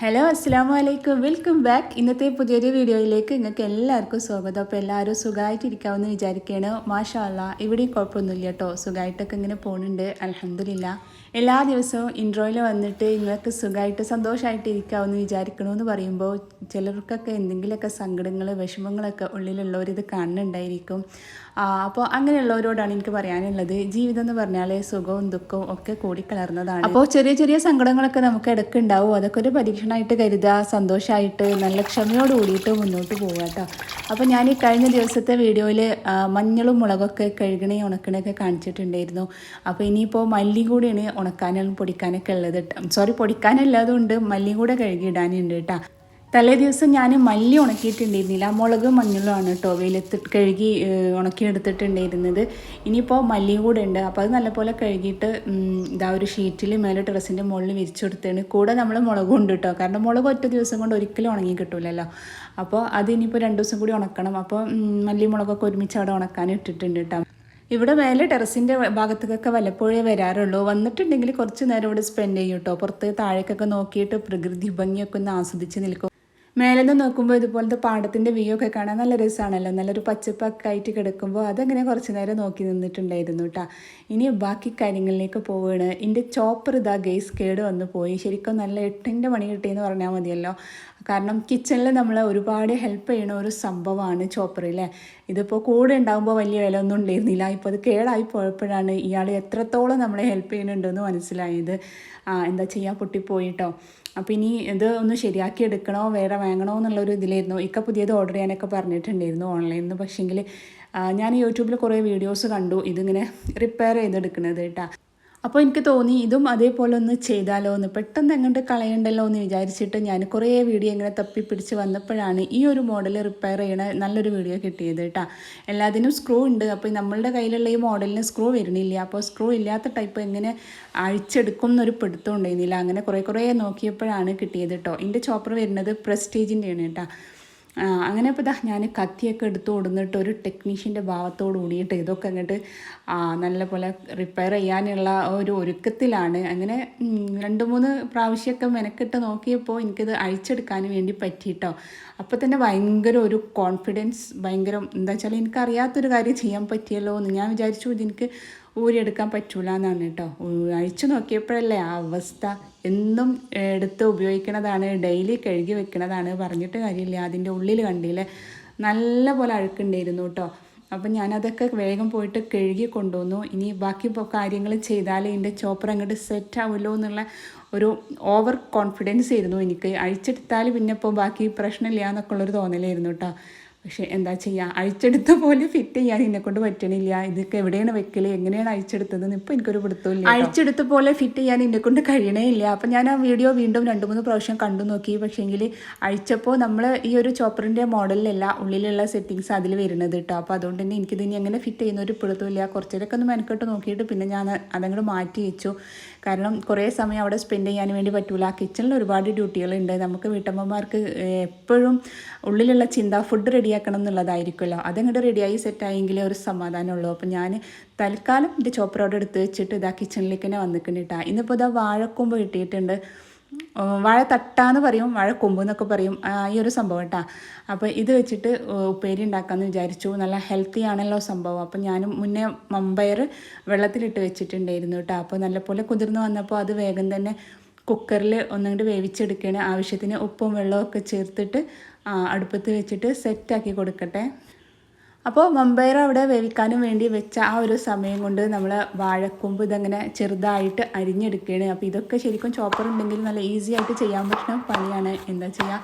Hello അസ്സാം വലൈക്കും welcome back ഇന്നത്തെ പുതിയൊരു വീഡിയോയിലേക്ക് നിങ്ങൾക്ക് എല്ലാവർക്കും സ്വാഗതം. അപ്പോൾ എല്ലാവരും സുഖമായിട്ടിരിക്കാമെന്ന് വിചാരിക്കുകയാണ്. മാഷാ അല്ല ഇവിടെയും കുഴപ്പമൊന്നുമില്ല കേട്ടോ സുഖമായിട്ടൊക്കെ ഇങ്ങനെ പോകുന്നുണ്ട് അലഹമില്ല എല്ലാ ദിവസവും ഇൻട്രോയിൽ വന്നിട്ട് നിങ്ങൾക്ക് സുഖമായിട്ട് സന്തോഷമായിട്ട് ഇരിക്കാമെന്ന് വിചാരിക്കണമെന്ന് പറയുമ്പോൾ ചിലർക്കൊക്കെ എന്തെങ്കിലുമൊക്കെ സങ്കടങ്ങൾ വിഷമങ്ങളൊക്കെ ഉള്ളിലുള്ളവർ ഇത് കാണുന്നുണ്ടായിരിക്കും. അപ്പോൾ അങ്ങനെയുള്ളവരോടാണ് എനിക്ക് പറയാനുള്ളത്. ജീവിതം എന്ന് പറഞ്ഞാൽ സുഖവും ദുഃഖവും ഒക്കെ കൂടിക്കലർന്നതാണ് അപ്പോൾ ചെറിയ ചെറിയ സങ്കടങ്ങളൊക്കെ നമുക്ക് ഇടയ്ക്ക് ഉണ്ടാവും അതൊക്കെ ഒരു പരീക്ഷണമായിട്ട് കരുതുക സന്തോഷമായിട്ട് നല്ല ക്ഷമയോട് കൂടിയിട്ട് മുന്നോട്ട് പോവുക കേട്ടോ. അപ്പോൾ ഞാൻ ഈ കഴിഞ്ഞ ദിവസത്തെ വീഡിയോയിൽ മഞ്ഞളും മുളകൊക്കെ കഴുകണേ ഉണക്കണൊക്കെ കാണിച്ചിട്ടുണ്ടായിരുന്നു. അപ്പോൾ ഇനിയിപ്പോൾ മല്ലി കൂടിയാണ് ഉണക്കാനും പൊടിക്കാനൊക്കെ ഉള്ളത്. സോറി പൊടിക്കാനല്ലാതുകൊണ്ട് മല്ലിയും കൂടെ കഴുകിയിടാനുണ്ട് കേട്ടോ. തലേ ദിവസം ഞാൻ മല്ലി ഉണക്കിയിട്ടുണ്ടായിരുന്നില്ല. മുളക് മഞ്ഞളുമാണ് കേട്ടോ വെയിലത്ത് കഴുകി ഉണക്കിയെടുത്തിട്ടുണ്ടായിരുന്നത്. ഇനിയിപ്പോൾ മല്ലിയും കൂടെ ഉണ്ട്. അപ്പോൾ അത് നല്ലപോലെ കഴുകിയിട്ട് ഇതാ ഒരു ഷീറ്റിൽ മേലെ ടെറസിന്റെ മുകളിൽ വിരിച്ചു കൊടുത്താണ്. കൂടെ നമ്മൾ മുളകും ഉണ്ട് കേട്ടോ കാരണം മുളക് ഒറ്റ ദിവസം കൊണ്ട് ഒരിക്കലും ഉണങ്ങി കിട്ടൂലല്ലോ. അപ്പോൾ അത് ഇനിയിപ്പോൾ രണ്ട് ദിവസം കൂടി ഉണക്കണം. അപ്പോൾ മല്ലി മുളകൊക്കെ ഒരുമിച്ച് അവിടെ ഉണക്കാൻ ഇട്ടിട്ടുണ്ട് കേട്ടോ ഇവിടെ മേലെ ടെറസിന്റെ ഭാഗത്തേക്കൊക്കെ വല്ലപ്പോഴേ വരാറുള്ളൂ. വന്നിട്ടുണ്ടെങ്കിൽ കുറച്ച് നേരം ഇവിടെ സ്പെൻഡ് ചെയ്യും കേട്ടോ പുറത്ത് താഴേക്കൊക്കെ നോക്കിയിട്ട് പ്രകൃതി ഭംഗിയൊക്കെ ഒന്ന് ആസ്വദിച്ച് നിൽക്കും. മേലെ നിന്ന് നോക്കുമ്പോൾ ഇതുപോലത്തെ പാടത്തിന്റെ വ്യൂ ഒക്കെ കാണാൻ നല്ല രസമാണല്ലോ നല്ലൊരു പച്ചപ്പൊക്കെ ആയിട്ട് കിടക്കുമ്പോൾ അതങ്ങനെ കുറച്ച് നേരം നോക്കി നിന്നിട്ടുണ്ടായിരുന്നു കേട്ടോ ഇനി ബാക്കി കാര്യങ്ങളിലേക്ക് പോവുകയാണ് എന്റെ ചോപ്പർ ഇതാ ഗേസ് കേട് വന്ന് പോയി. ശരിക്കും നല്ല എട്ടിന്റെ പണി കിട്ടിയെന്ന് പറഞ്ഞാൽ മതിയല്ലോ. കാരണം കിച്ചണിൽ നമ്മൾ ഒരുപാട് ഹെൽപ്പ് ചെയ്യണ ഒരു സംഭവമാണ് ചോപ്പർ അല്ലേ ഇതിപ്പോൾ കൂടെ ഉണ്ടാകുമ്പോൾ വലിയ വില ഒന്നും ഉണ്ടായിരുന്നില്ല. ഇപ്പോൾ അത് കേടായി പോയപ്പോഴാണ് ഇയാൾ എത്രത്തോളം നമ്മളെ ഹെൽപ്പ് ചെയ്യുന്നുണ്ടെന്ന് മനസ്സിലായത്. എന്താ ചെയ്യുക പൊട്ടിപ്പോയിട്ടോ അപ്പോൾ ഇനി ഇത് ഒന്ന് ശരിയാക്കി എടുക്കണോ വേറെ വാങ്ങണോ എന്നുള്ളൊരു ഇതിലായിരുന്നു. ഇക്ക പുതിയത് ഓർഡർ ചെയ്യാനൊക്കെ പറഞ്ഞിട്ടുണ്ടായിരുന്നു ഓൺലൈനിൽ നിന്ന് പക്ഷേങ്കിൽ ഞാൻ യൂട്യൂബിൽ കുറേ വീഡിയോസ് കണ്ടു. ഇതിങ്ങനെ റിപ്പയർ ചെയ്തെടുക്കണത് കേട്ടോ അപ്പോൾ എനിക്ക് തോന്നി ഇതും അതേപോലെ ഒന്ന് ചെയ്താലോ എന്ന്. പെട്ടെന്ന് എങ്ങോട്ട് കളയണ്ടല്ലോ എന്ന് വിചാരിച്ചിട്ട് ഞാൻ കുറേ വീഡിയോ ഇങ്ങനെ തപ്പി പിടിച്ച് വന്നപ്പോഴാണ് ഈ ഒരു മോഡൽ റിപ്പയർ ചെയ്യണ നല്ലൊരു വീഡിയോ കിട്ടിയത് കേട്ടോ. എല്ലാത്തിനും സ്ക്രൂ ഉണ്ട്. അപ്പോൾ നമ്മളുടെ കയ്യിലുള്ള ഈ മോഡലിന് സ്ക്രൂ വരുന്നില്ല. അപ്പോൾ സ്ക്രൂ ഇല്ലാത്ത ടൈപ്പ് എങ്ങനെ അഴിച്ചെടുക്കും എന്നൊരു പിടുത്തം ഉണ്ടായിരുന്നില്ല. അങ്ങനെ കുറേ കുറേ നോക്കിയപ്പോഴാണ് കിട്ടിയത് കേട്ടോ. എന്റെ ചോപ്പർ വരുന്നത് പ്രസ്റ്റീജിന്റെയാണ് കേട്ടോ. അങ്ങനെ ഇപ്പോൾ ഇതാ ഞാൻ കത്തിയൊക്കെ എടുത്ത് കൊടുന്നിട്ട് ഒരു ടെക്നീഷ്യന്റെ ഭാവത്തോട് കൂടിയിട്ട് ഇതൊക്കെ അങ്ങോട്ട് നല്ല പോലെ റിപ്പയർ ചെയ്യാനുള്ള ഒരു ഒരുക്കത്തിലാണ്. അങ്ങനെ രണ്ട് മൂന്ന് പ്രാവശ്യമൊക്കെ മെനക്കെട്ട് നോക്കിയപ്പോൾ എനിക്കിത് അഴിച്ചെടുക്കാൻ വേണ്ടി പറ്റിയിട്ടോ അപ്പോൾ തന്നെ ഭയങ്കര ഒരു കോൺഫിഡൻസ് ഭയങ്കര എന്താ വെച്ചാൽ എനിക്കറിയാത്തൊരു കാര്യം ചെയ്യാൻ പറ്റിയല്ലോ എന്ന് ഞാൻ വിചാരിച്ചു. ഇതെനിക്ക് ഊരിയെടുക്കാൻ പറ്റൂല എന്നാണ് കേട്ടോ അഴിച്ചു നോക്കിയപ്പോഴല്ലേ ആ അവസ്ഥ. എന്നും എടുത്ത് ഉപയോഗിക്കണതാണ് ഡെയിലി കഴുകി വെക്കണതാണ്. പറഞ്ഞിട്ട് കാര്യമില്ല. അതിന്റെ ഉള്ളിൽ കണ്ടില്ലേ നല്ല പോലെ അഴുക്കുണ്ടായിരുന്നു കേട്ടോ. അപ്പം ഞാനതൊക്കെ വേഗം പോയിട്ട് കഴുകി കൊണ്ടുവന്നു. ഇനി ബാക്കി കാര്യങ്ങൾ ചെയ്താൽ എന്റെ ചോപ്പർ അങ്ങോട്ട് സെറ്റ് ആവുമല്ലോ എന്നുള്ള ഒരു ഓവർ കോൺഫിഡൻസ് ആയിരുന്നു എനിക്ക്. അഴിച്ചെടുത്താൽ പിന്നെ ഇപ്പോൾ ബാക്കി പ്രശ്നമില്ല എന്നൊക്കെ ഉള്ളൊരു തോന്നലായിരുന്നു കേട്ടോ. പക്ഷെ എന്താ ചെയ്യുക അഴിച്ചെടുത്ത പോലെ ഫിറ്റ് ചെയ്യാൻ എന്നെ കൊണ്ട് പറ്റണില്ല. ഇതൊക്കെ എവിടെയാണ് വെക്കൽ? എങ്ങനെയാണ് അഴിച്ചെടുത്തതെന്ന് ഇപ്പോൾ എനിക്കൊരു പിടുത്തമില്ല അഴിച്ചെടുത്ത പോലെ ഫിറ്റ് ചെയ്യാൻ എന്നെ കൊണ്ട് കഴിയണേ ഇല്ല. അപ്പം ഞാൻ ആ വീഡിയോ വീണ്ടും രണ്ട് മൂന്ന് പ്രാവശ്യം കണ്ടു നോക്കി. പക്ഷേങ്കിൽ അഴിച്ചപ്പോൾ നമ്മൾ ഈ ഒരു ചോപ്പറിന്റെ മോഡലിലല്ല ഉള്ളിലുള്ള സെറ്റിങ്സ് അതിൽ വരുന്നത് കേട്ടോ. അപ്പോൾ അതുകൊണ്ട് തന്നെ എനിക്കിതിനി എങ്ങനെ ഫിറ്റ് ചെയ്യുന്ന ഒരു പിടുത്തമില്ല കുറച്ചേരൊക്കെ ഒന്ന് മെനക്കെട്ട് നോക്കിയിട്ട് പിന്നെ ഞാൻ അതങ്ങോട്ട് മാറ്റി വെച്ചു. കാരണം കുറേ സമയം അവിടെ സ്പെൻഡ് ചെയ്യാൻ വേണ്ടി പറ്റൂല. കിച്ചണിൽ ഒരുപാട് ഡ്യൂട്ടികളുണ്ട് നമുക്ക് വീട്ടമ്മമാർക്ക് എപ്പോഴും ഉള്ളിലുള്ള ചിന്ത ഫുഡ് റെഡിയാക്കണം എന്നുള്ളതായിരിക്കുമല്ലോ. അതങ്ങോട്ട് റെഡിയായി സെറ്റായെങ്കിലേ ഒരു സമാധാനമുള്ളൂ. അപ്പം ഞാൻ തൽക്കാലം എന്റെ ചോപ്പറോടെ എടുത്ത് വെച്ചിട്ട് ഇതാ കിച്ചണിലേക്ക് തന്നെ വന്നിട്ടുണ്ട് കേട്ടോ ഇന്നിപ്പോൾ ഇതാ വാഴക്കൊമ്പ് കിട്ടിയിട്ടുണ്ട്. വാഴ തട്ടാന്ന് പറയും വാഴ കൊമ്പ് എന്നൊക്കെ പറയും ഈ ഒരു സംഭവം കേട്ടാ. അപ്പോൾ ഇത് വെച്ചിട്ട് ഉപ്പേരി ഉണ്ടാക്കാമെന്ന് വിചാരിച്ചു. നല്ല ഹെൽത്തി ആണല്ലോ സംഭവം. അപ്പോൾ ഞാനും മുന്നേ മമ്പയർ വെള്ളത്തിലിട്ട് വെച്ചിട്ടുണ്ടായിരുന്നു കേട്ടോ. അപ്പോൾ നല്ലപോലെ കുതിർന്ന് വന്നപ്പോൾ അത് വേഗം തന്നെ കുക്കറിൽ ഒന്നുകൊണ്ട് വേവിച്ചെടുക്കുകയാണ് ആവശ്യത്തിന് ഉപ്പും വെള്ളവും ഒക്കെ ചേർത്തിട്ട് അടുപ്പത്ത് വെച്ചിട്ട് സെറ്റാക്കി കൊടുക്കട്ടെ. അപ്പോൾ മമ്പയർ അവിടെ വേവിക്കാനും വേണ്ടി വെച്ച ആ ഒരു സമയം കൊണ്ട് നമ്മൾ വാഴക്കൊമ്പ് ഇതങ്ങനെ ചെറുതായിട്ട് അരിഞ്ഞെടുക്കുകയാണ് അപ്പോൾ ഇതൊക്കെ ശരിക്കും ചോപ്പർ ഉണ്ടെങ്കിൽ നല്ല ഈസി ആയിട്ട് ചെയ്യാൻ പറ്റുന്ന പണിയാണ്. എന്താ ചെയ്യുക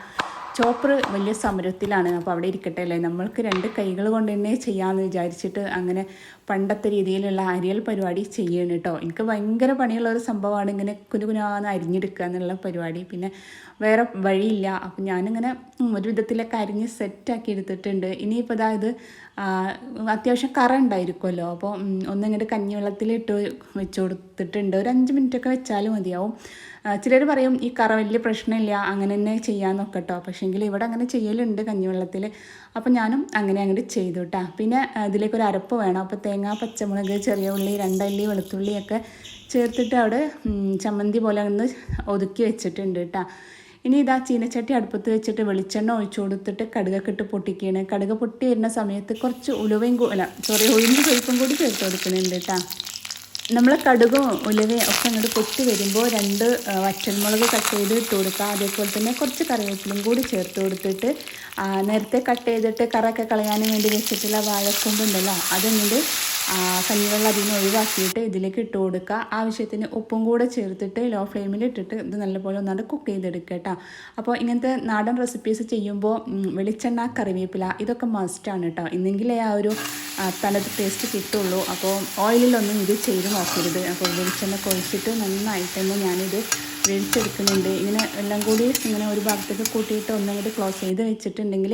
ചോപ്പർ വലിയ സമരത്തിലാണ്. അപ്പോൾ അവിടെ ഇരിക്കട്ടെ അല്ലേ? നമ്മൾക്ക് രണ്ട് കൈകൾ കൊണ്ട് തന്നെ ചെയ്യാമെന്ന് വിചാരിച്ചിട്ട് അങ്ങനെ പണ്ടത്തെ രീതിയിലുള്ള അരിയൽ പരിപാടി ചെയ്യണം കേട്ടോ. എനിക്ക് ഭയങ്കര പണിയുള്ള ഒരു സംഭവമാണ് ഇങ്ങനെ കുനുകുനാന്ന് അരിഞ്ഞെടുക്കുക എന്നുള്ള പരിപാടി. പിന്നെ വേറെ വഴിയില്ല. അപ്പം ഞാനിങ്ങനെ ഒരു വിധത്തിലൊക്കെ അരിഞ്ഞ് സെറ്റാക്കി എടുത്തിട്ടുണ്ട്. ഇനിയിപ്പോൾ അതായത് അത്യാവശ്യം കറ ഉണ്ടായിരിക്കുമല്ലോ. അപ്പോൾ ഒന്നിങ്ങോട്ട് കഞ്ഞിവെള്ളത്തിലിട്ട് വെച്ച് കൊടുത്തിട്ടുണ്ട്. ഒരു അഞ്ച് മിനിറ്റൊക്കെ വെച്ചാലും മതിയാവും. ചിലർ പറയും ഈ കറ വലിയ പ്രശ്നമില്ല അങ്ങനെ തന്നെ ചെയ്യാമെന്നൊക്കെ കേട്ടോ പക്ഷേങ്കിൽ ഇവിടെ അങ്ങനെ ചെയ്യലുണ്ട് കഞ്ഞിവെള്ളത്തിൽ. അപ്പോൾ ഞാനും അങ്ങനെ അങ്ങോട്ട് ചെയ്തു കേട്ടോ പിന്നെ ഇതിലേക്ക് ഒരു അരപ്പ് വേണം. അപ്പോൾ തേങ്ങ പച്ചമുളക് ചെറിയ ഉള്ളി രണ്ടല്ലി വെളുത്തുള്ളിയൊക്കെ ചേർത്തിട്ട് അവിടെ ചമ്മന്തി പോലെ ഒന്ന് ഒതുക്കി വെച്ചിട്ടുണ്ട് കേട്ടോ ഇനി ഇതാ ചീനച്ചട്ടി അടുപ്പത്ത് വെച്ചിട്ട് വെളിച്ചെണ്ണ ഒഴിച്ചു കൊടുത്തിട്ട് കടുകൊക്കെ ഇട്ട് പൊട്ടിക്കുകയാണ് കടുക് പൊട്ടി വരുന്ന സമയത്ത് കുറച്ച് ഉലുവയും അല്ല സോറി ഉഴുന്ന് പരിപ്പും കൂടി ചേർത്ത് കൊടുക്കുന്നുണ്ട് കേട്ടോ നമ്മൾ കടുകും ഉലുവയും ഒക്കെ അങ്ങോട്ട് പൊട്ടി വരുമ്പോൾ രണ്ട് വറ്റൽമുളക് കട്ട് ചെയ്ത് ഇട്ട് കൊടുക്കുക അതേപോലെ തന്നെ കുറച്ച് കറിവേപ്പിലും കൂടി ചേർത്ത് കൊടുത്തിട്ട് നേരത്തെ കട്ട് ചെയ്തിട്ട് കറൊക്കെ കളയാനും വേണ്ടി വെച്ചിട്ടുള്ള വാഴക്കൊമ്പുണ്ടല്ലോ അതങ്ങോട്ട് കഞ്ഞിവെള്ളം അതിൽ നിന്ന് ഒഴിവാക്കിയിട്ട് ഇതിലേക്ക് ഇട്ട് കൊടുക്കുക. ആവശ്യത്തിന് ഉപ്പും കൂടെ ചേർത്തിട്ട് ലോ ഫ്ലെയിമിൽ ഇട്ടിട്ട് ഇത് നല്ലപോലെ ഒന്നാണ്ട് കുക്ക് ചെയ്തെടുക്കുക കേട്ടോ അപ്പോൾ ഇങ്ങനത്തെ നാടൻ റെസിപ്പീസ് ചെയ്യുമ്പോൾ വെളിച്ചെണ്ണ കറിവേപ്പില ഇതൊക്കെ മസ്റ്റാണ് കേട്ടോ ഇന്നെങ്കിലേ ആ ഒരു തലത്ത് ടേസ്റ്റ് കിട്ടുള്ളൂ. അപ്പോൾ ഓയിലിലൊന്നും ഇത് ചെയ്ത് നോക്കരുത്. അപ്പോൾ വെളിച്ചെണ്ണ കുഴച്ചിട്ട് നന്നായിട്ട് തന്നെ ഞാനിത് വേവിച്ചെടുക്കുന്നുണ്ട് ഇങ്ങനെ എല്ലാം കൂടി ഇങ്ങനെ ഒരു ഭാഗത്തേക്ക് കൂട്ടിയിട്ട് ഒന്നങ്ങോട്ട് ക്ലോസ് ചെയ്ത് വെച്ചിട്ടുണ്ടെങ്കിൽ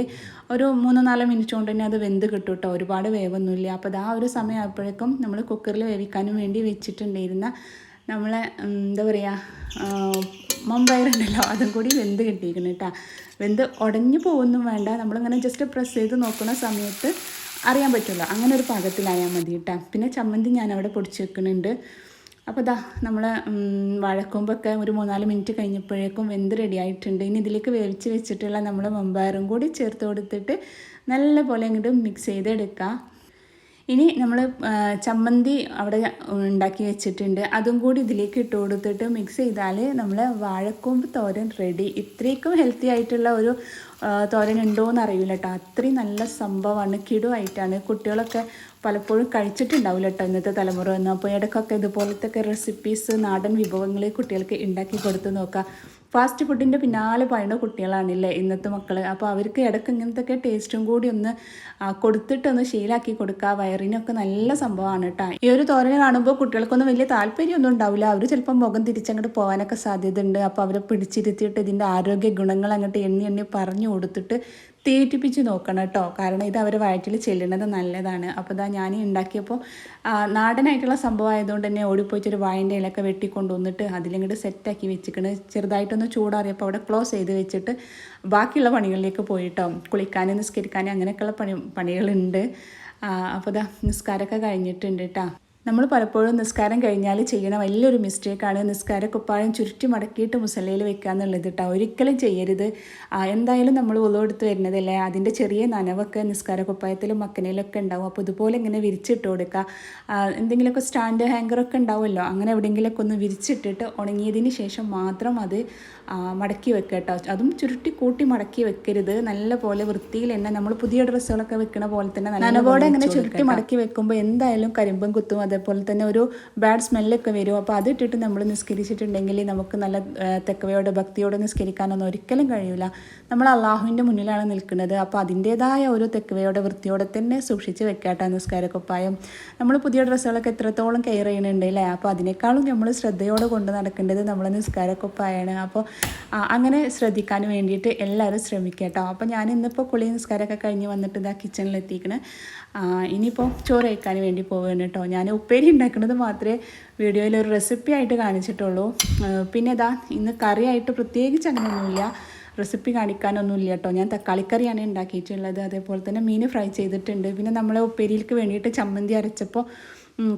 ഒരു മൂന്ന് നാലോ മിനിറ്റ് കൊണ്ട് തന്നെ അത് വെന്ത് കിട്ടും കേട്ടോ ഒരുപാട് വേവൊന്നുമില്ല. അപ്പോൾ ആ ഒരു സമയമായപ്പോഴേക്കും നമ്മൾ കുക്കറിൽ വേവിക്കാനും വേണ്ടി വെച്ചിട്ടുണ്ടായിരുന്ന നമ്മളെ എന്താ പറയുക മമ്പയറുണ്ടല്ലോ അതും കൂടി വെന്ത് കിട്ടിയിരിക്കുന്നു കേട്ടോ വെന്ത് ഉടഞ്ഞു പോകുന്നും വേണ്ട. നമ്മളിങ്ങനെ ജസ്റ്റ് പ്രസ് ചെയ്ത് നോക്കുന്ന സമയത്ത് അറിയാൻ പറ്റുമല്ലോ അങ്ങനെ ഒരു പാകത്തിലായാൽ മതി കേട്ടോ പിന്നെ ചമ്മന്തി ഞാൻ അവിടെ പൊടിച്ച് വെക്കുന്നുണ്ട്. അപ്പോൾ ഇതാ നമ്മൾ വാഴക്കൊമ്പൊക്കെ ഒരു മൂന്നാൽ മിനിറ്റ് കഴിഞ്ഞപ്പോഴേക്കും വെന്ത് റെഡി ആയിട്ടുണ്ട് ഇനി ഇതിലേക്ക് വേവിച്ച് വെച്ചിട്ടുള്ള നമ്മൾ മമ്പയറും കൂടി ചേർത്ത് കൊടുത്തിട്ട് നല്ലപോലെ പോലെ അങ്ങോട്ട് മിക്സ് ചെയ്തെടുക്കുക ഇനി നമ്മൾ ചമ്മന്തി അവിടെ ഉണ്ടാക്കി വെച്ചിട്ടുണ്ട്. അതും കൂടി ഇതിലേക്ക് ഇട്ട് കൊടുത്തിട്ട് മിക്സ് ചെയ്താൽ നമ്മൾ വാഴക്കൂമ്പ് തോരൻ റെഡി ഇത്രയ്ക്കും ഹെൽത്തി ആയിട്ടുള്ള ഒരു തോരൻ ഉണ്ടോ അറിയില്ല കേട്ടോ അത്രയും നല്ല സംഭവമാണ് കിടുവായിട്ടാണ്. കുട്ടികളൊക്കെ പലപ്പോഴും കഴിച്ചിട്ടുണ്ടാവില്ല കേട്ടോ ഇന്നത്തെ തലമുറ. ഒന്നും അപ്പോൾ ഇടയ്ക്കൊക്കെ ഇതുപോലത്തെ റെസിപ്പീസ് നാടൻ വിഭവങ്ങൾ കുട്ടികൾക്ക് ഉണ്ടാക്കി കൊടുത്ത് നോക്കുക ഫാസ്റ്റ് ഫുഡിന്റെ പിന്നാലെ പറയുന്ന കുട്ടികളാണല്ലേ ഇന്നത്തെ മക്കൾ അപ്പോൾ അവർക്ക് ഇടയ്ക്ക് ഇങ്ങനത്തെ ഒക്കെ ടേസ്റ്റും കൂടി ഒന്ന് കൊടുത്തിട്ടൊന്ന് ശീലാക്കി കൊടുക്കുക വയറിനൊക്കെ നല്ല സംഭവമാണ് കേട്ടോ ഈ ഒരു തോരന് കാണുമ്പോൾ കുട്ടികൾക്കൊന്നും വലിയ താല്പര്യമൊന്നും ഉണ്ടാവില്ല. അവർ ചിലപ്പോൾ മുഖം തിരിച്ചങ്ങോട്ട് പോകാനൊക്കെ സാധ്യതയുണ്ട്. അപ്പോൾ അവരെ പിടിച്ചിരുത്തിയിട്ട് ഇതിന്റെ ആരോഗ്യ ഗുണങ്ങൾ അങ്ങോട്ട് എണ്ണി എണ്ണി പറഞ്ഞു കൊടുത്തിട്ട് തീറ്റിപ്പിച്ച് നോക്കണം കേട്ടോ. കാരണം ഇത് അവർ വയറ്റിൽ ചെല്ലുന്നത് നല്ലതാണ്. അപ്പോൾ ഇതാ ഞാൻ ഉണ്ടാക്കിയപ്പോൾ നാടനായിട്ടുള്ള സംഭവം ആയതുകൊണ്ട് തന്നെ ഓടിപ്പോയിച്ചൊരു വായന്റെ ഇലയൊക്കെ വെട്ടിക്കൊണ്ടുവന്നിട്ട് അതിലിങ്ങോട്ട് സെറ്റാക്കി വെച്ചിക്കണ്. ചെറുതായിട്ടൊന്ന് ചൂടാറിയപ്പോൾ അവിടെ ക്ലോസ് ചെയ്ത് വെച്ചിട്ട് ബാക്കിയുള്ള പണികളിലേക്ക് പോയിട്ടോ. കുളിക്കാനും നിസ്കരിക്കാനും അങ്ങനെയൊക്കെയുള്ള പണി പണികളുണ്ട്. അപ്പോൾ ഇതാ നിസ്കാരമൊക്കെ കഴിഞ്ഞിട്ടുണ്ട് കേട്ടോ നമ്മൾ പലപ്പോഴും നിസ്കാരം കഴിഞ്ഞാൽ ചെയ്യണ വലിയൊരു മിസ്റ്റേക്കാണ് നിസ്കാര കുപ്പായം ചുരുട്ടി മടക്കിയിട്ട് മുസല്ലയിൽ വെക്കുക എന്നുള്ളത് കേട്ടോ. ഒരിക്കലും ചെയ്യരുത്. എന്തായാലും നമ്മൾ ഉള്ളവെടുത്ത് വരുന്നതല്ലേ? അതിന്റെ ചെറിയ നനവൊക്കെ നിസ്കാര കുപ്പായത്തിലും മക്കനയിലൊക്കെ ഉണ്ടാവും. അപ്പോൾ ഇതുപോലെ ഇങ്ങനെ വിരിച്ചിട്ട് കൊടുക്കുക. എന്തെങ്കിലുമൊക്കെ സ്റ്റാൻഡ് ഹാങ്കറൊക്കെ ഉണ്ടാവുമല്ലോ? അങ്ങനെ എവിടെയെങ്കിലുമൊക്കെ ഒന്ന് വിരിച്ചിട്ടിട്ട് ഉണങ്ങിയതിന് ശേഷം മാത്രം അത് മടക്കി വെക്കുക കേട്ടോ. അതും ചുരുട്ടി കൂട്ടി മടക്കി വെക്കരുത്. നല്ല പോലെ വൃത്തിയിൽ തന്നെ നമ്മൾ പുതിയ ഡ്രസ്സുകളൊക്കെ വെക്കുന്ന പോലെ തന്നെ നനവോടെ അങ്ങനെ ചുരുട്ടി മടക്കി വെക്കുമ്പോൾ എന്തായാലും കരിമ്പും കുത്തും അതേപോലെ തന്നെ ഒരു ബാഡ് സ്മെല്ലൊക്കെ വരും. അപ്പോൾ അത് ഇട്ടിട്ട് നമ്മൾ നിസ്കരിച്ചിട്ടുണ്ടെങ്കിൽ നമുക്ക് നല്ല തെക്കവയോടെ ഭക്തിയോടെ നിസ്കരിക്കാനൊന്നും ഒരിക്കലും കഴിയില്ല നമ്മൾ അള്ളാഹുവിന്റെ മുന്നിലാണ് നിൽക്കുന്നത്. അപ്പോൾ അതിന്റേതായ ഒരു തെക്കവയോടെ വൃത്തിയോടെ തന്നെ സൂക്ഷിച്ച് വെക്കാട്ടോ നിസ്കാരക്കുപ്പായം. നമ്മൾ പുതിയ ഡ്രസ്സുകളൊക്കെ എത്രത്തോളം കെയർ ചെയ്യുന്നുണ്ട് അല്ലേ? അപ്പോൾ അതിനേക്കാളും നമ്മൾ ശ്രദ്ധയോടെ കൊണ്ട് നടക്കേണ്ടത് നമ്മൾ നിസ്കാരക്കുപ്പായാണ്. അപ്പോൾ അങ്ങനെ ശ്രദ്ധിക്കാൻ വേണ്ടിയിട്ട് എല്ലാവരും ശ്രമിക്കുക കേട്ടോ അപ്പോൾ ഞാൻ ഇന്നിപ്പോൾ കുളി നിസ്കാരമൊക്കെ കഴിഞ്ഞ് വന്നിട്ട് ഇതാ കിച്ചണിലെത്തിക്കണ് ഇനിയിപ്പോൾ ചോറ് കഴിക്കാൻ വേണ്ടി പോവുകയാണ് കേട്ടോ ഞാൻ ഉപ്പേരി ഉണ്ടാക്കുന്നത് മാത്രമേ വീഡിയോയിൽ ഒരു റെസിപ്പി ആയിട്ട് കാണിച്ചിട്ടുള്ളൂ. പിന്നെ ഇതാ ഇന്ന് കറിയായിട്ട് പ്രത്യേകിച്ച് അങ്ങനെയൊന്നുമില്ല റെസിപ്പി കാണിക്കാനൊന്നുമില്ല കേട്ടോ ഞാൻ തക്കാളിക്കറിയാണ് ഉണ്ടാക്കിയിട്ടുള്ളത്. അതേപോലെ തന്നെ മീൻ ഫ്രൈ ചെയ്തിട്ടുണ്ട്. പിന്നെ നമ്മൾ ഉപ്പേരിയിലേക്ക് വേണ്ടിയിട്ട് ചമ്മന്തി അരച്ചപ്പോൾ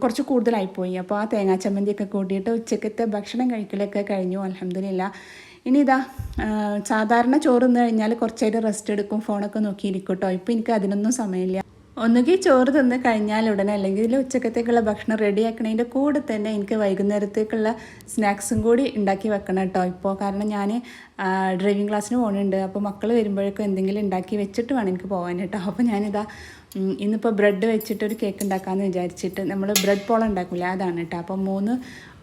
കുറച്ച് കൂടുതലായിപ്പോയി. അപ്പോൾ ആ തേങ്ങാ ചമ്മന്തിയൊക്കെ കൂട്ടിയിട്ട് ഉച്ചക്കത്തെ ഭക്ഷണം കഴിക്കലൊക്കെ കഴിഞ്ഞു. അലഹമില്ല ഇനി ഇതാ സാധാരണ ചോറ് നിന്ന് കഴിഞ്ഞാൽ കുറച്ചേരം റെസ്റ്റ് എടുക്കും. ഫോണൊക്കെ നോക്കിയിരിക്കും കേട്ടോ ഇപ്പോൾ എനിക്ക് അതിനൊന്നും സമയമില്ല. ഒന്നുകിൽ ചോറ് തിന്ന് കഴിഞ്ഞാൽ ഉടനെ അല്ലെങ്കിൽ ഉച്ചക്കത്തേക്കുള്ള ഭക്ഷണം റെഡിയാക്കണതിന്റെ കൂടെ തന്നെ എനിക്ക് വൈകുന്നേരത്തേക്കുള്ള സ്നാക്സും കൂടി ഉണ്ടാക്കി വെക്കണം കേട്ടോ. ഇപ്പോൾ കാരണം ഞാൻ ഡ്രൈവിംഗ് ക്ലാസ്സിന് പോകുന്നുണ്ട് അപ്പോൾ മക്കൾ വരുമ്പോഴേക്കും എന്തെങ്കിലും ഉണ്ടാക്കി വെച്ചിട്ട് വേണം എനിക്ക് പോകാൻ കേട്ടോ. അപ്പോൾ ഞാനിതാ ഇന്നിപ്പോൾ ബ്രെഡ് വെച്ചിട്ട് ഒരു കേക്ക് ഉണ്ടാക്കാമെന്ന് വിചാരിച്ചിട്ട് നമ്മൾ ബ്രെഡ് പോളം ഉണ്ടാക്കില്ല അതാണ് കേട്ടോ. അപ്പോൾ മൂന്ന്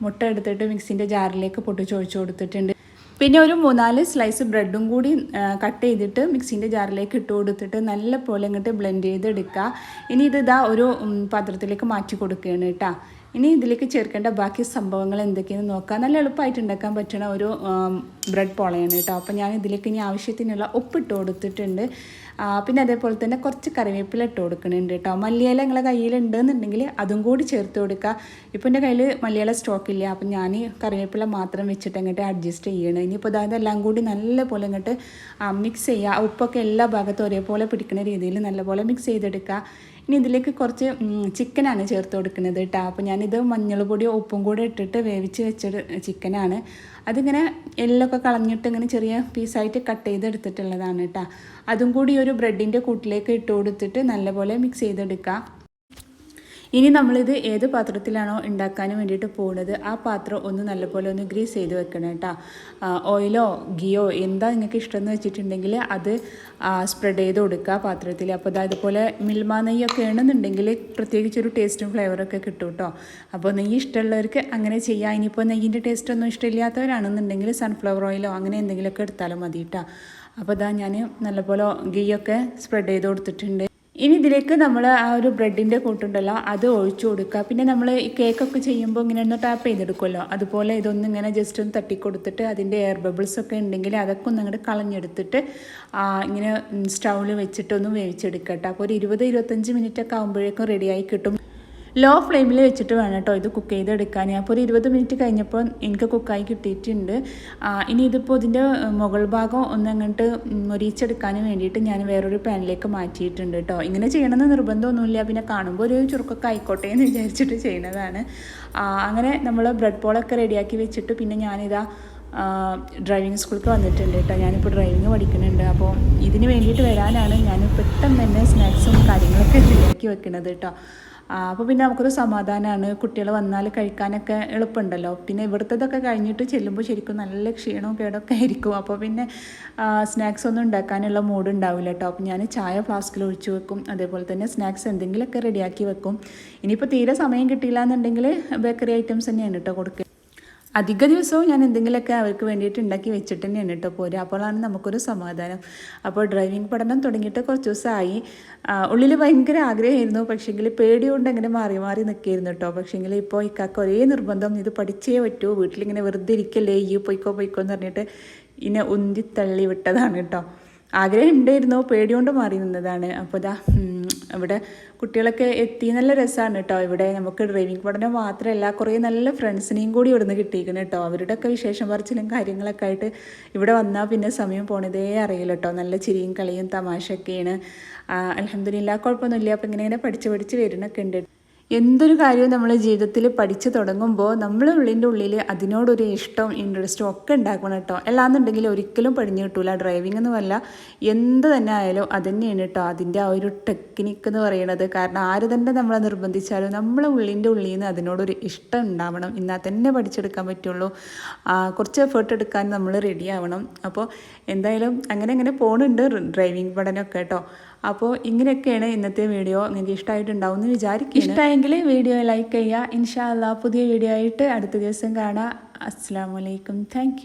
മുട്ട എടുത്തിട്ട് മിക്സിന്റെ ജാറിലേക്ക് പൊട്ടിച്ചൊഴിച്ചു കൊടുത്തിട്ടുണ്ട്. പിന്നെ ഒരു മൂന്നാൽ സ്ലൈസ് ബ്രെഡും കൂടി കട്ട് ചെയ്തിട്ട് മിക്സിന്റെ ജാറിലേക്ക് ഇട്ട് കൊടുത്തിട്ട് നല്ല പോലെ ഇങ്ങോട്ട് ബ്ലെൻഡ് ചെയ്തെടുക്കുക. ഇനി ഇത് ഇതാ ഒരു പാത്രത്തിലേക്ക് മാറ്റി കൊടുക്കുകയാണ് കേട്ടോ. ഇനി ഇതിലേക്ക് ചേർക്കേണ്ട ബാക്കി സംഭവങ്ങൾ എന്തൊക്കെയെന്ന് നോക്കാം നല്ല എളുപ്പമായിട്ട് ഉണ്ടാക്കാൻ പറ്റുന്ന ഒരു ബ്രെഡ് പോളയാണ് കേട്ടോ. അപ്പോൾ ഞാൻ ഇതിലേക്ക് ഇനി ആവശ്യത്തിനുള്ള ഉപ്പിട്ട് കൊടുത്തിട്ടുണ്ട്. പിന്നെ അതേപോലെ തന്നെ കുറച്ച് കറിവേപ്പില ഇട്ട് കൊടുക്കുന്നുണ്ട് കേട്ടോ മല്ലിയില നിങ്ങളെ കയ്യിലുണ്ടെന്നുണ്ടെങ്കിൽ അതും കൂടി ചേർത്ത് കൊടുക്കുക. ഇപ്പോൾ എന്റെ കയ്യിൽ മല്ലിയില സ്റ്റോക്ക് ഇല്ല. അപ്പം ഞാൻ കറിവേപ്പില മാത്രം വെച്ചിട്ട് അങ്ങോട്ട് അഡ്ജസ്റ്റ് ചെയ്യണം. ഇനിയിപ്പോൾ അതായത് എല്ലാം കൂടി നല്ലപോലെ ഇങ്ങോട്ട് മിക്സ് ചെയ്യുക. ഉപ്പൊക്കെ എല്ലാ ഭാഗത്തും ഒരേപോലെ പിടിക്കുന്ന രീതിയിൽ നല്ലപോലെ മിക്സ് ചെയ്തെടുക്കുക. ഇനി ഇതിലേക്ക് കുറച്ച് ചിക്കനാണ് ചേർത്ത് കൊടുക്കുന്നത് കേട്ടോ അപ്പോൾ ഞാനിത് മഞ്ഞൾ പൊടിയോ ഉപ്പും കൂടി ഇട്ടിട്ട് വേവിച്ച് വെച്ച ചിക്കനാണ് അതിങ്ങനെ എല്ലൊക്കെ കളഞ്ഞിട്ട് ഇങ്ങനെ ചെറിയ പീസായിട്ട് കട്ട് ചെയ്തെടുത്തിട്ടുള്ളതാണ് കേട്ടോ അതും കൂടി ഒരു ബ്രെഡിന്റെ കൂട്ടിലേക്ക് ഇട്ട് കൊടുത്തിട്ട് നല്ലപോലെ മിക്സ് ചെയ്തെടുക്കുക ഇനി നമ്മളിത് ഏത് പാത്രത്തിലാണോ ഉണ്ടാക്കാൻ വേണ്ടിയിട്ട് പോകുന്നത് ആ പാത്രം ഒന്ന് നല്ലപോലെ ഒന്ന് ഗ്രീസ് ചെയ്ത് വെക്കണം കേട്ടോ. ഓയിലോ ഗിയോ എന്താ നിങ്ങൾക്ക് ഇഷ്ടമെന്ന് വെച്ചിട്ടുണ്ടെങ്കിൽ അത് സ്പ്രെഡ് ചെയ്ത് കൊടുക്കുക പാത്രത്തിൽ. അപ്പോൾ അതായത് പോലെ മിൽമ നെയ്യൊക്കെ ആണെന്നുണ്ടെങ്കിൽ പ്രത്യേകിച്ച് ഒരു ടേസ്റ്റും ഫ്ലേവറൊക്കെ കിട്ടും കേട്ടോ. അപ്പോൾ നെയ്യ് ഇഷ്ടമുള്ളവർക്ക് അങ്ങനെ ചെയ്യാം. ഇനിയിപ്പോൾ നെയ്യിന്റെ ടേസ്റ്റ് ഒന്നും ഇഷ്ടമില്ലാത്തവരാണെന്നുണ്ടെങ്കിൽ സൺഫ്ലവർ ഓയിലോ അങ്ങനെ എന്തെങ്കിലുമൊക്കെ എടുത്താലും മതി കേട്ടോ. അപ്പോൾ ഇതാ ഞാൻ നല്ലപോലെ ഗീയൊക്കെ സ്പ്രെഡ് ചെയ്ത് കൊടുത്തിട്ടുണ്ട്. ഇനി ഇതിലേക്ക് നമ്മൾ ആ ഒരു ബ്രെഡിന്റെ കൂട്ടുണ്ടല്ലോ അത് ഒഴിച്ചു കൊടുക്കുക. പിന്നെ നമ്മൾ ഈ കേക്കൊക്കെ ചെയ്യുമ്പോൾ ഇങ്ങനെ ഒന്ന് ടാപ്പ് ചെയ്തെടുക്കുമല്ലോ. അതുപോലെ ഇതൊന്നും ഇങ്ങനെ ജസ്റ്റ് ഒന്ന് തട്ടിക്കൊടുത്തിട്ട് അതിന്റെ എയർ ബബിൾസ് ഒക്കെ ഉണ്ടെങ്കിൽ അതൊക്കെ ഒന്ന് അങ്ങോട്ട് കളഞ്ഞെടുത്തിട്ട് ഇങ്ങനെ സ്റ്റൗവിൽ വെച്ചിട്ടൊന്ന് വേവിച്ചെടുക്കട്ടെ അപ്പോൾ ഒരു ഇരുപത് ഇരുപത്തഞ്ച് മിനിറ്റ് ഒക്കെ ആകുമ്പോഴേക്കും റെഡിയായി കിട്ടും. ലോ ഫ്ലെയിമിൽ വെച്ചിട്ട് വേണം കേട്ടോ ഇത് കുക്ക് ചെയ്തെടുക്കാൻ. അപ്പോൾ ഒരു ഇരുപത് മിനിറ്റ് കഴിഞ്ഞപ്പോൾ എനിക്ക് കുക്കായി കിട്ടിയിട്ടുണ്ട്. ഇനി ഇതിപ്പോൾ ഇതിന്റെ മുകൾ ഭാഗം ഒന്ന് അങ്ങോട്ട് മുരിച്ചെടുക്കാൻ വേണ്ടിയിട്ട് ഞാൻ വേറൊരു പാനിലേക്ക് മാറ്റിയിട്ടുണ്ട് കേട്ടോ. ഇങ്ങനെ ചെയ്യണമെന്ന് നിർബന്ധമൊന്നുമില്ല. പിന്നെ കാണുമ്പോൾ ഒരു ചുരുക്കൊക്കെ ആയിക്കോട്ടെ എന്ന് വിചാരിച്ചിട്ട് ചെയ്യുന്നതാണ്. അങ്ങനെ നമ്മൾ ബ്രെഡ് പോളൊക്കെ റെഡിയാക്കി വെച്ചിട്ട് പിന്നെ ഞാനിതാ ഡ്രൈവിംഗ് സ്കൂളിലേക്ക് വന്നിട്ടുണ്ട് കേട്ടോ. ഞാനിപ്പോൾ ഡ്രൈവിംഗ് പഠിക്കുന്നുണ്ട്. അപ്പോൾ ഇതിന് വേണ്ടിയിട്ട് വരാനാണ് ഞാൻ പെട്ടെന്ന് തന്നെ സ്നാക്സും കാര്യങ്ങളൊക്കെ റെഡിയാക്കി വെക്കുന്നത് കേട്ടോ. അപ്പോൾ പിന്നെ നമുക്കൊരു സമാധാനമാണ് കുട്ടികൾ വന്നാൽ കഴിക്കാനൊക്കെ എളുപ്പമുണ്ടല്ലോ. പിന്നെ ഇവിടുത്തതൊക്കെ കഴിഞ്ഞിട്ട് ചെല്ലുമ്പോൾ ശരിക്കും നല്ല ക്ഷീണവും കേടൊക്കെ ആയിരിക്കും. അപ്പോൾ പിന്നെ സ്നാക്സ് ഒന്നും ഉണ്ടാക്കാനുള്ള മൂഡ് ഉണ്ടാവില്ല കേട്ടോ അപ്പോൾ ഞാൻ ചായ ഫ്ലാസ്കിൽ ഒഴിച്ച് വെക്കും. അതേപോലെ തന്നെ സ്നാക്സ് എന്തെങ്കിലുമൊക്കെ റെഡിയാക്കി വെക്കും. ഇനിയിപ്പോൾ തീരെ സമയം കിട്ടിയില്ല എന്നുണ്ടെങ്കിൽ ബേക്കറി ഐറ്റംസ് തന്നെയാണ് കേട്ടോ കൊടുക്കുക അധിക ദിവസവും ഞാൻ എന്തെങ്കിലുമൊക്കെ അവർക്ക് വേണ്ടിയിട്ട് ഉണ്ടാക്കി വെച്ചിട്ട് തന്നെയാണ് കേട്ടോ പോരുക. അപ്പോഴാണ് നമുക്കൊരു സമാധാനം. അപ്പോൾ ഡ്രൈവിംഗ് പഠനം തുടങ്ങിയിട്ട് കുറച്ച് ദിവസമായി. ഉള്ളിൽ ഭയങ്കര ആഗ്രഹമായിരുന്നു. പക്ഷേങ്കിൽ പേടിയുകൊണ്ട് അങ്ങനെ മാറി മാറി നിൽക്കുകയായിരുന്നു കേട്ടോ. പക്ഷേങ്കിൽ ഇപ്പോൾ ഇക്കാക്ക് ഒരേ നിർബന്ധം. ഇത് പഠിച്ചേ പറ്റൂ. വീട്ടിലിങ്ങനെ വെറുതെ ഇരിക്കല്ലേ? ഈ പൊയ്ക്കോ പൊയ്ക്കോ എന്ന് പറഞ്ഞിട്ട് ഇനെ ഉന്തി തള്ളി വിട്ടതാണ് കേട്ടോ. ആഗ്രഹം ഉണ്ടായിരുന്നു. പേടിയോണ്ട് മാറി നിന്നതാണ്. അപ്പോൾ ഇതാ ഇവിടെ കുട്ടികളൊക്കെ എത്തി. നല്ല രസമാണ് കേട്ടോ ഇവിടെ നമുക്ക് ഡ്രൈവിംഗ് പഠനം മാത്രമല്ല കുറേ നല്ല ഫ്രണ്ട്സിനെയും കൂടി ഇവിടുന്ന് കിട്ടിയിരിക്കുന്നു കേട്ടോ അവരുടെയൊക്കെ വിശേഷം പറച്ചിലും കാര്യങ്ങളൊക്കെ ആയിട്ട് ഇവിടെ വന്നാൽ പിന്നെ സമയം പോണതേ അറിയില്ല കേട്ടോ നല്ല ചിരിയും കളിയും തമാശയൊക്കെയാണ്. അലഹമില്ല കുഴപ്പമൊന്നുമില്ല. അപ്പോൾ ഇങ്ങനെ ഇങ്ങനെ പഠിച്ച് പഠിച്ച് വരുന്നൊക്കെ ഉണ്ട്. എന്തൊരു കാര്യവും നമ്മൾ ജീവിതത്തിൽ പഠിച്ചു തുടങ്ങുമ്പോൾ നമ്മളെ ഉള്ളിന്റെ ഉള്ളിൽ അതിനോടൊരു ഇഷ്ടവും ഇൻട്രസ്റ്റും ഒക്കെ ഉണ്ടാക്കണം കേട്ടോ. അല്ലാന്നുണ്ടെങ്കിൽ ഒരിക്കലും പടിഞ്ഞു കിട്ടൂല. ഡ്രൈവിംഗ് എന്ന് പറയില്ല എന്ത് തന്നെ ആയാലും അത് തന്നെയാണ് കേട്ടോ അതിന്റെ ആ ഒരു ടെക്നിക്ക് എന്ന് പറയുന്നത് കാരണം ആര് തന്നെ നമ്മളെ നിർബന്ധിച്ചാലും നമ്മളെ ഉള്ളിന്റെ ഉള്ളിൽ നിന്ന് അതിനോടൊരു ഇഷ്ടം ഉണ്ടാവണം. എന്നാൽ തന്നെ പഠിച്ചെടുക്കാൻ പറ്റുള്ളൂ. കുറച്ച് എഫേർട്ട് എടുക്കാൻ നമ്മൾ റെഡി ആവണം. അപ്പോൾ എന്തായാലും അങ്ങനെ അങ്ങനെ പോകുന്നുണ്ട് ഡ്രൈവിംഗ് പഠനമൊക്കെ കേട്ടോ. അപ്പോൾ ഇങ്ങനെയൊക്കെയാണ് ഇന്നത്തെ വീഡിയോ. നിങ്ങൾക്ക് ഇഷ്ടമായിട്ടുണ്ടാവും എന്ന് വിചാരിക്കും ഇഷ്ടമായെങ്കിൽ വീഡിയോ ലൈക്ക് ചെയ്യുക. ഇൻഷാല്ല പുതിയ വീഡിയോ ആയിട്ട് അടുത്ത ദിവസം കാണാം. അസ്സാം വലൈക്കും താങ്ക്